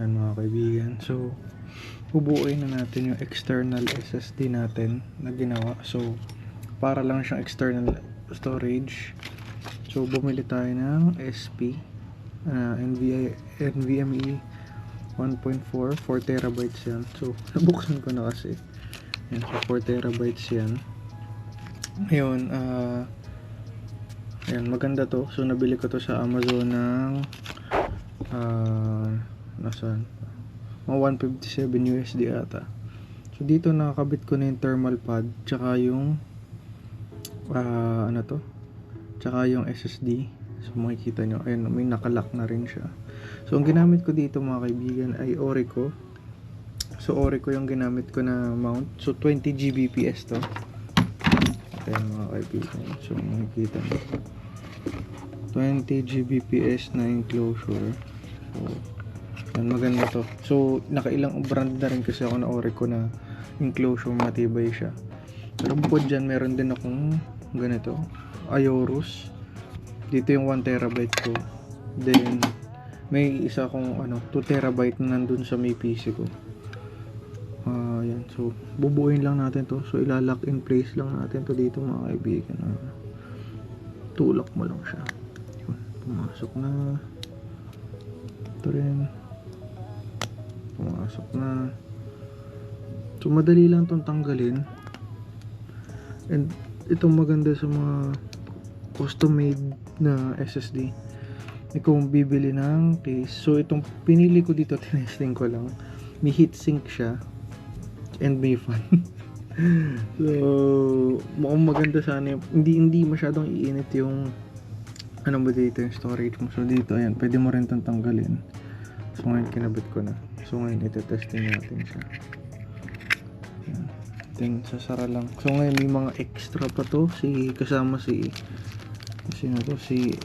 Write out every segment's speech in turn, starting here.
Yan mga kaibigan. So, bubuuin na natin yung external SSD natin na ginawa. So, para lang siyang external storage. So, bumili tayo ng SP uh, NVI, NVMe 1.4 4 terabytes yan. So, nabuksan ko na kasi. Yan, so 4 terabytes yan. Ngayon, ah Ayan, maganda to. So, nabili ko to sa Amazon ng ah nasaan? Mga 157 USD ata. So, dito nakakabit ko na yung thermal pad tsaka yung ah ano to? Tsaka yung SSD. So, makikita nyo. Ayan, may nakalock na rin siya. So, ang ginamit ko dito mga kaibigan ay Orico. So, Orico yung ginamit ko na mount. So, 20 Gbps to. Ayan mga kaibigan. So, makikita nyo. 20 Gbps na enclosure. So, yan, maganda to. So, nakailang brand na rin kasi ako na Orico na enclosure matibay siya. Pero bukod dyan, meron din akong ganito. Aorus. Dito yung 1 terabyte ko. Then, may isa akong ano, 2 terabyte na nandun sa may PC ko. Yan. So, bubuuin lang natin to. So, ilalock in place lang natin to dito mga kaibigan. Ah, tulak mo lang siya. Yun, pumasok na. Ito rin. Pumasok na. So, madali lang itong tanggalin. And, itong maganda sa mga custom-made na SSD. Ikaw bibili ng case. So, itong pinili ko dito, tinesting ko lang. May heatsink siya. And may fan. so, mukhang maganda sana yung, hindi, hindi masyadong iinit yung ano ba dito yung storage mo. So, dito, ayan, pwede mo rin itong tanggalin. So, ngayon kinabit ko na. So, ngayon ito-testing natin siya. Ayan. Then, sasara lang. So, ngayon may mga extra pa to. Si, kasama si, sino to? Si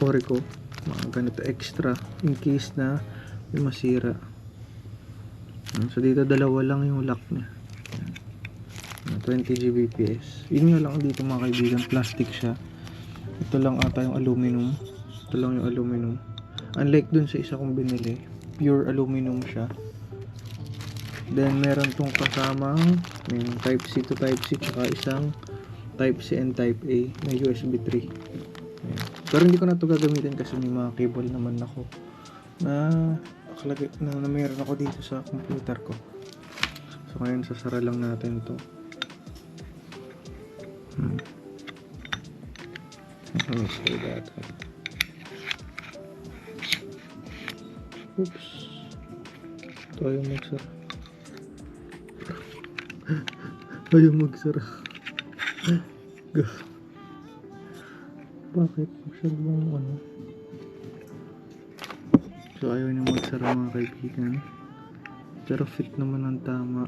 Orico. Mga ganito extra. In case na may masira. Ayan. So, dito dalawa lang yung lock niya. Ayan. Ayan, 20 Gbps. Yun nga lang dito mga kaibigan. Plastic siya. Ito lang ata yung aluminum. Ito lang yung aluminum. Unlike dun sa isa kong binili, pure aluminum siya. Then meron tong kasamang yung type C to type C tsaka isang type C and type A na USB 3. Ayan. Pero hindi ko na to gagamitin kasi may mga cable naman ako na nakalagay na, na meron ako dito sa computer ko. So ngayon sasara lang natin to. Hmm. Let me say that. Oops. Ito ayaw magsara. ayaw magsara. Bakit? Masyado bang ano? So ayaw niya magsara mga kaibigan. Pero fit naman ang tama.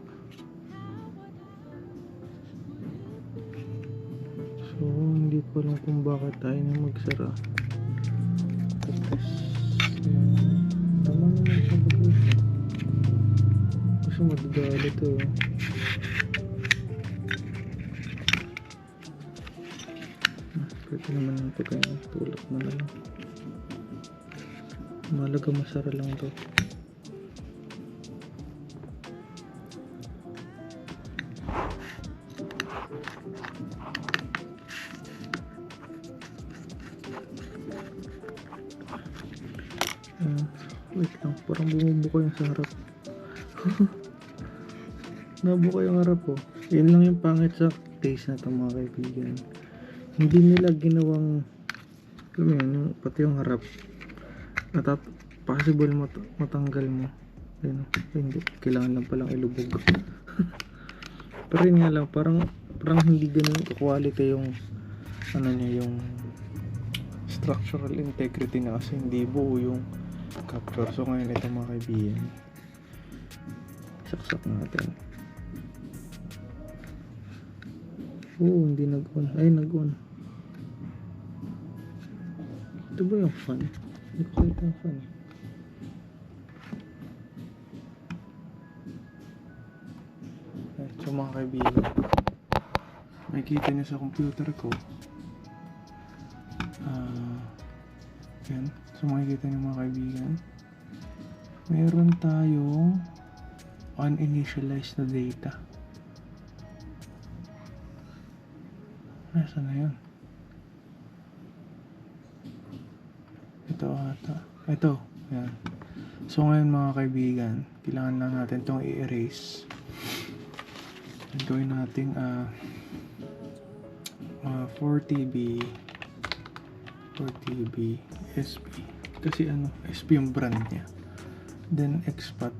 So, hindi ko alam kung bakit tayo na magsara. Kasi magagalit to. Ah, Pwede naman ito kaya tulak mo na lang. Malaga masara lang to. Ah, wait lang, parang bumubuka yung sa harap. Nabuka yung harap ko. Yun lang yung pangit sa case na ito mga kaibigan. Hindi nila ginawang alam yun, yung, pati yung harap. Natat possible mat matanggal mo. Ayun, hindi. Kailangan lang palang ilubog. Pero yun nga lang, parang, parang hindi ganun quality yung ano niya, yung structural integrity na kasi hindi buo yung capture. So ngayon ito mga kaibigan. Saksak natin. Oo, hindi nag-on. Ay, nag-on. Ito ba yung fan? Hindi ko kita yung fan. Ay, so mga kaibigan. Makikita niyo sa computer ko. Ah, yan. So makikita niyo mga kaibigan. meron tayong uninitialized na data. Nasaan na yun? Ito ata. Ito. Yan. So ngayon mga kaibigan, kailangan lang natin itong i-erase. Gawin natin ah ah, 4TB 4TB SP kasi ano SP yung brand niya then expat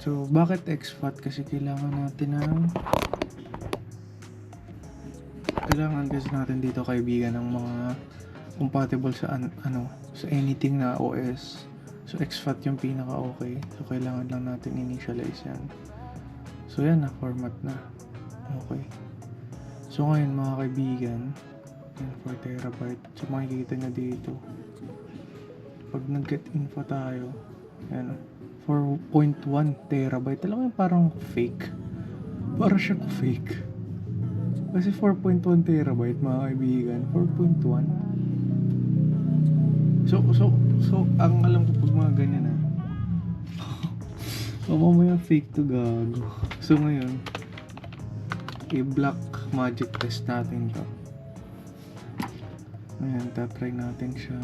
so bakit expat kasi kailangan natin ng kailangan kasi natin dito kaibigan ng mga compatible sa an- ano sa anything na OS so exFAT yung pinaka okay so kailangan lang natin initialize yan. So yan na format na. Okay. So ngayon mga kaibigan yan 4 terabyte. So makikita nyo dito. Pag nag-get info tayo yan 4.1 terabyte. Talaga yung parang fake? Parang siyang fake kasi 4.1 terabyte mga kaibigan. 4.1 so so so ang alam ko pag mga ganyan na o mamaya fake to gago. So ngayon i-block magic test natin to. Ayan tatry natin siya.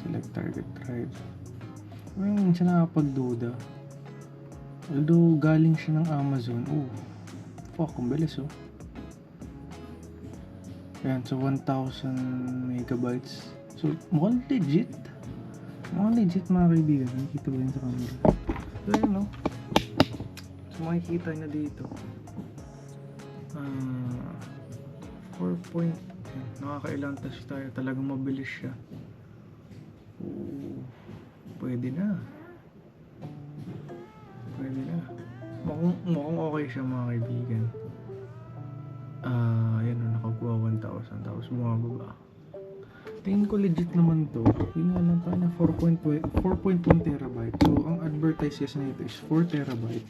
Select target drive. Ayun siya nakapagduda. Although galing siya ng Amazon. Oh fuck ang bilis oh ayan so 1000 megabytes. So mukhang legit. Mukhang legit mga kaibigan. Nakikita ba yun sa camera. So ayun no? So makikita nyo dito. Ah 4 point nakakailang test tayo. Talagang mabilis siya. Oo, pwede na. Pwede na. Mukhang, mukhang okay siya mga kaibigan. Ah yan o nakakuha 1,000 tapos bumababa tingin ko legit naman to yun nga lang tayo na 4.1 4.1 terabyte so ang advertise kasi nito is 4 terabyte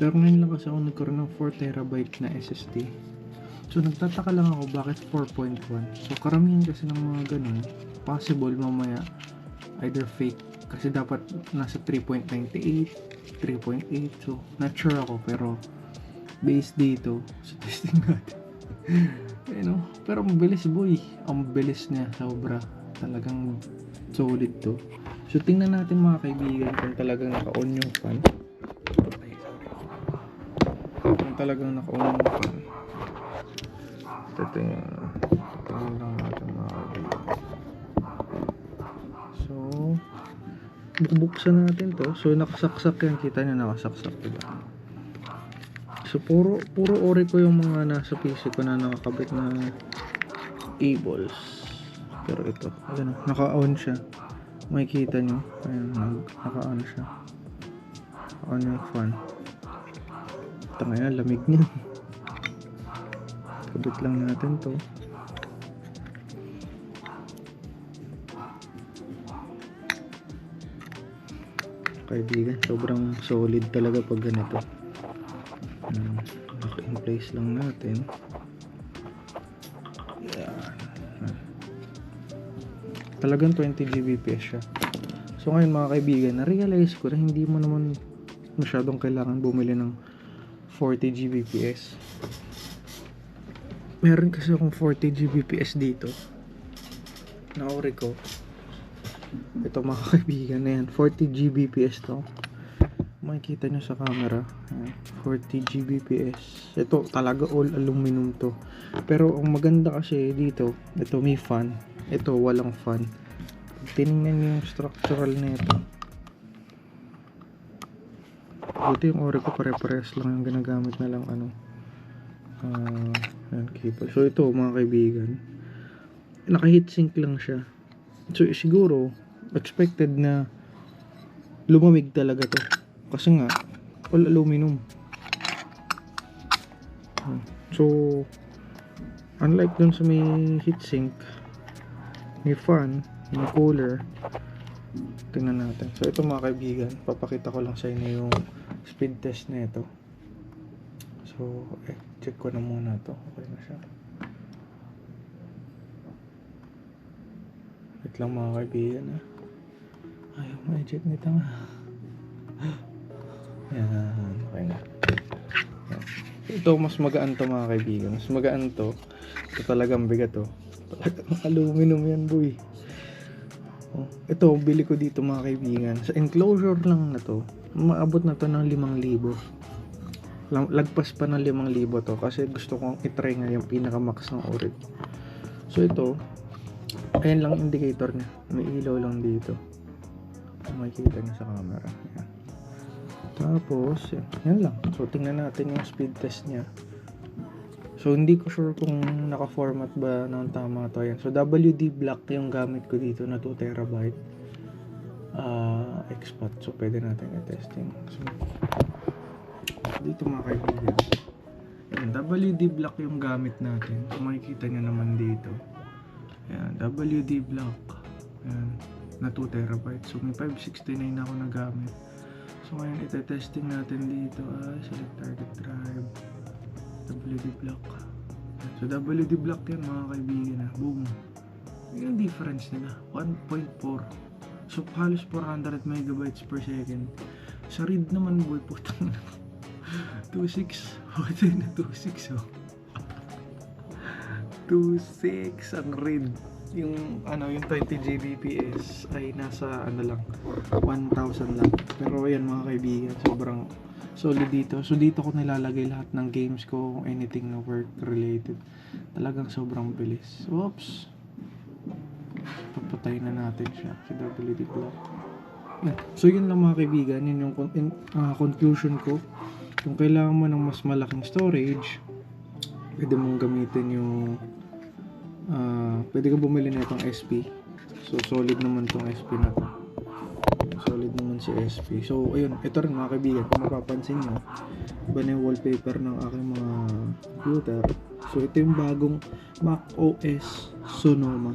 pero ngayon lang kasi ako nagkaroon ng 4 terabyte na SSD So nagtataka lang ako bakit 4.1. So karamihan kasi ng mga ganun, possible mamaya either fake kasi dapat nasa 3.98, 3.8. So not sure ako pero based dito sa testing natin. You know, pero mabilis boy. Ang bilis niya sobra. Talagang solid to. So tingnan natin mga kaibigan kung talagang naka-on yung fan. Kung talagang naka-on yung fan. Ito tingnan lang natin mga kaibigan. So, bubuksan natin to. So, nakasaksak yan. Kita nyo nakasaksak, diba? So, puro, puro ori ko yung mga nasa PC ko na nakakabit na cables. Pero ito, ano, naka-on siya. Makikita nyo. Ayan, naka-on siya. On yung fan. Tangina, lamig niya. Kabit lang natin to. Kaibigan, sobrang solid talaga pag ganito. Hmm, in place lang natin. Yan. Talagang 20 Gbps siya. So ngayon mga kaibigan, na-realize ko na hindi mo naman masyadong kailangan bumili ng 40 Gbps meron kasi akong 40 Gbps dito na ori ko ito mga kaibigan na yan 40 Gbps to makikita nyo sa camera. Ayan, 40 Gbps. Ito talaga all aluminum to. Pero ang maganda kasi dito ito may fan. Ito walang fan. Tinignan nyo yung structural na ito buti yung ori ko pare-pares lang yung ginagamit na lang ano. Ah Ayan, cable. So ito mga kaibigan, naka heatsink lang siya. So siguro expected na lumamig talaga to. Kasi nga all aluminum. So unlike dun sa may heatsink, may fan, may cooler, tingnan natin. So ito mga kaibigan, papakita ko lang sa inyo yung speed test na ito. So, eh, check ko na muna to. Okay na siya. Wait lang mga kaibigan ha. Ayaw ma-eject nito nga. Yan, okay na. Ito, mas magaan to mga kaibigan. Mas magaan to. Ito talagang bigat to. Talagang aluminum yan, boy. Oh, ito, bili ko dito mga kaibigan. Sa enclosure lang na to, maabot na to ng 5,000. Lam- Lagpas pa ng 5,000 to kasi gusto kong itry nga yung pinaka-max ng Orid. So ito, ayan lang indicator niya. May ilaw lang dito. Makikita niyo sa camera. Ayan. Tapos, yan, lang. So, tingnan natin yung speed test niya. So, hindi ko sure kung naka-format ba ng tama to. Yan. So, WD Black yung gamit ko dito na 2 terabyte. Ah, expat. So, pwede natin i-testing. So, dito mga kaibigan. Yan, WD Black yung gamit natin. Kung makikita nyo naman dito. Yan, WD Black. Yan, na 2 terabyte. So, may 569 ako na gamit. So ngayon ite-testing natin dito ay select target drive WD block. So WD block yan mga kaibigan na. Boom. Yun yung difference nila. 1.4. So halos 400 megabytes per second. Sa read naman boy putang na. 2.6. Oh, ito na 2.6 oh. 2.6 ang read. Yung ano yung 20 Gbps ay nasa ano lang 1,000 lang. Pero ayan mga kaibigan, sobrang solid dito. So dito ko nilalagay lahat ng games ko, anything na work related. Talagang sobrang bilis. Oops. Papatay na natin siya si WD Block. So yun lang mga kaibigan, yun yung con- in- ah, conclusion ko. Kung kailangan mo ng mas malaking storage, pwede mong gamitin yung ah, pwede ka bumili na itong SP. So solid naman tong SP na to solid naman si SP. So, ayun, ito rin mga kaibigan, kung mapapansin nyo, iba na yung wallpaper ng aking mga computer. So, ito yung bagong Mac OS Sonoma.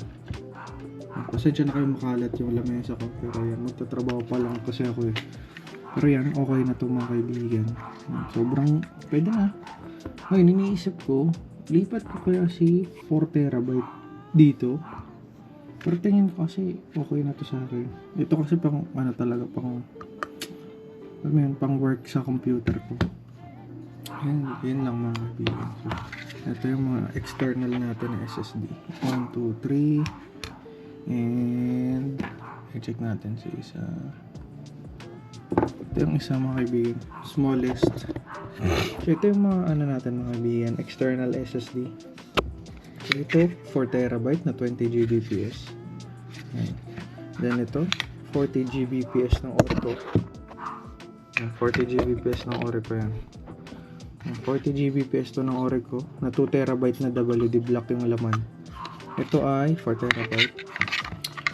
Ah, Pasensya na kayo makalat yung lamesa ko, pero yan, magtatrabaho pa lang kasi ako eh. Pero yan, okay na to mga kaibigan. Yan, Sobrang, pwede na. Ngayon, iniisip ko, lipat ko kaya si 4 terabyte dito pero tingin ko kasi okay na to sa akin. Ito kasi pang ano talaga pang alam yun, pang work sa computer ko. Yan, yan lang mga kaibigan. So, ito yung mga external natin na SSD. 1, 2, 3. And i-check natin sa isa. Ito yung isa mga kaibigan. Smallest. So ito yung mga ano natin mga kaibigan. External SSD. So ito, 4 terabyte na 20 Gbps. Then ito, 40 Gbps ng Orco. Ayan, 40 Gbps ng Orco yan. Ayan, 40 Gbps to ng Orco na 2 terabyte na WD block yung laman. Ito ay 4 terabyte.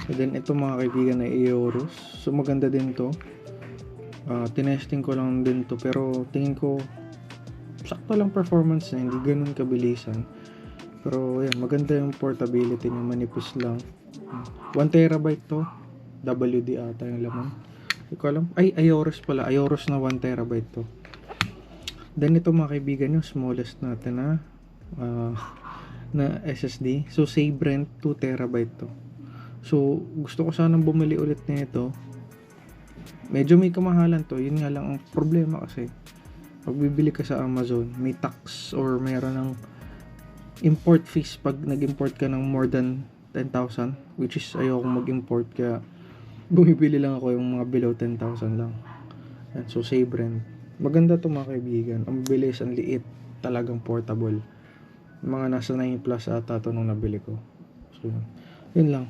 And then ito mga kaibigan ay Eorus. So maganda din to. Ah, tinesting ko lang din to pero tingin ko sakto lang performance na hindi ganun kabilisan. Pero yan, maganda yung portability niya, manipis lang. 1 terabyte to. WD ata yung laman. Hindi ko alam. Ay, Aorus pala. Aorus na 1 terabyte to. Then ito mga kaibigan yung smallest natin na ah, na SSD. So Sabrent 2 terabyte to. So gusto ko sanang bumili ulit nito. Medyo may kamahalan to. Yun nga lang ang problema kasi pag bibili ka sa Amazon, may tax or meron ng import fees. Pag nag-import ka ng more than 10,000 which is ayoko mag-import kaya bumibili lang ako yung mga below 10,000 lang. Yan, so save rent. Maganda to mga kaibigan. Ang bilis, ang liit talagang portable. Mga nasa 9 plus ata to nung nabili ko. So yun lang